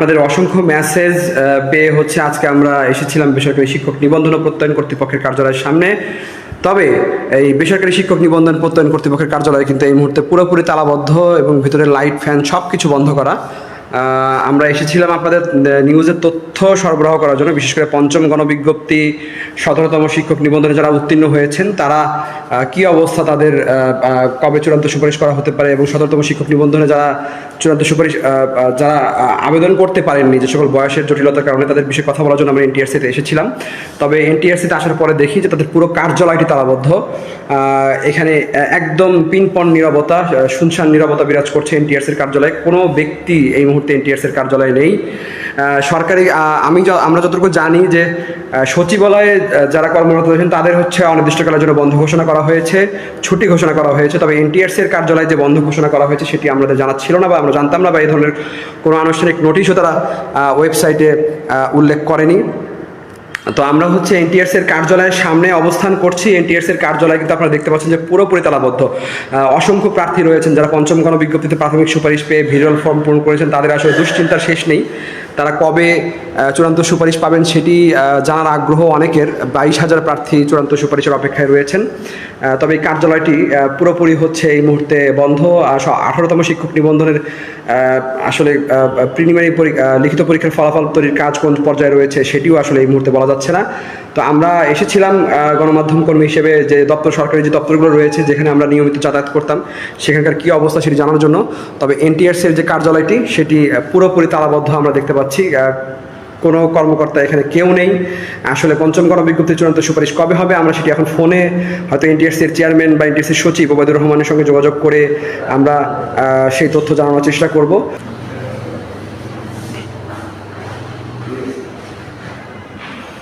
আপনাদের অসংখ্য মেসেজ পেয়ে হচ্ছে আজকে আমরা এসেছিলাম বেসরকারি শিক্ষক নিবন্ধন প্রত্যয়ন কর্তৃপক্ষের কার্যালয়ের সামনে। তবে এই বেসরকারি শিক্ষক নিবন্ধন প্রত্যয়ন কর্তৃপক্ষের কার্যালয় কিন্তু এই মুহূর্তে পুরোপুরি তালাবদ্ধ এবং ভিতরে লাইট ফ্যান সব কিছু বন্ধ করা। আমরা এসেছিলাম আপনাদের নিউজের তথ্য সরবরাহ করার জন্য, বিশেষ করে পঞ্চম গণবিজ্ঞপ্তি, সতেরোতম শিক্ষক নিবন্ধনে যারা উত্তীর্ণ হয়েছেন, তারা কি অবস্থা তাদের কবে চূড়ান্ত সুপারিশ করা হতে পারে এবং সতেরোতম শিক্ষক নিবন্ধনে যারা চূড়ান্ত সুপারিশ যারা আবেদন করতে পারেননি যে সকল বয়সের জটিলতার কারণে তাদের বিষয়ে কথা বলার জন্য আমরা এনটিআরসিতে এসেছিলাম। তবে এনটিআরসিতে আসার পরে দেখি যে তাদের পুরো কার্যালয়টি তালাবদ্ধ। এখানে একদম পিনপন নিরবতা সুনসান নিরবতা বিরাজ করছে এনটিআরসির কার্যালয়ে। কোনো ব্যক্তি এই মুহূর্তে এনটিআরসির কার্যালয়ে নেই। সরকারি আমি আমরা যতটুকু জানি যে সচিবালয়ে যারা কর্মরত রয়েছেন তাদের হচ্ছে অনির্দিষ্টকালের জন্য বন্ধ ঘোষণা করা হয়েছে, ছুটি ঘোষণা করা হয়েছে। তবে এনটিআরসির কার্যালয়ে যে বন্ধ ঘোষণা করা হয়েছে, সেটি আমাদের জানা ছিল না বা আমরা জানতাম না বা এই ধরনের কোনো আনুষ্ঠানিক নোটিশও তারা ওয়েবসাইটে উল্লেখ করেনি। তো আমরা হচ্ছে এনটিআরসি এর কার্যালয়ের সামনে অবস্থান করছি। এনটিআরসি এর কার্যালয় কিন্তু আপনারা দেখতে পাচ্ছেন যে পুরোপুরি তালাবদ্ধ। অসংখ্য প্রার্থী রয়েছেন যারা পঞ্চম গণ বিজ্ঞপ্তিতে প্রাথমিক সুপারিশ পেয়ে ভিজুয়াল ফর্ম পূরণ করেছেন, তাদের আসলে দুশ্চিন্তার শেষ নেই। তারা কবে চূড়ান্ত সুপারিশ পাবেন সেটি জানার আগ্রহ অনেকের। বাইশ হাজার প্রার্থী চূড়ান্ত সুপারিশের অপেক্ষায় রয়েছেন। তবে এই কার্যালয়টি পুরোপুরি হচ্ছে এই মুহূর্তে বন্ধ। আঠারোতম শিক্ষক নিবন্ধনের আসলে প্রিলিমিনারি লিখিত পরীক্ষার ফলাফল তৈরির কাজ কোন পর্যায়ে রয়েছে সেটিও আসলে এই মুহূর্তে বলা যাচ্ছে না। তো আমরা এসেছিলাম গণমাধ্যম কর্মী হিসেবে যে দপ্তর, সরকারি যে দপ্তরগুলো রয়েছে, যেখানে আমরা নিয়মিত যাতায়াত করতাম, সেখানকার কী অবস্থা সেটি জানার জন্য। তবে এনটিআরসি এর যে কার্যালয়টি, সেটি পুরোপুরি তালাবদ্ধ আমরা দেখতে পাচ্ছি। কোনো কর্মকর্তা এখানে কেউ নেই। আসলে পঞ্চম গণবিজ্ঞপ্তি চূড়ান্ত সুপারিশ কবে হবে, আমরা সেটি এখন ফোনে হয়তো এনটিএসসির চেয়ারম্যান বা এনটিএসসির সচিব ওবায়দুর রহমানের সঙ্গে যোগাযোগ করে আমরা সেই তথ্য জানানোর চেষ্টা করব।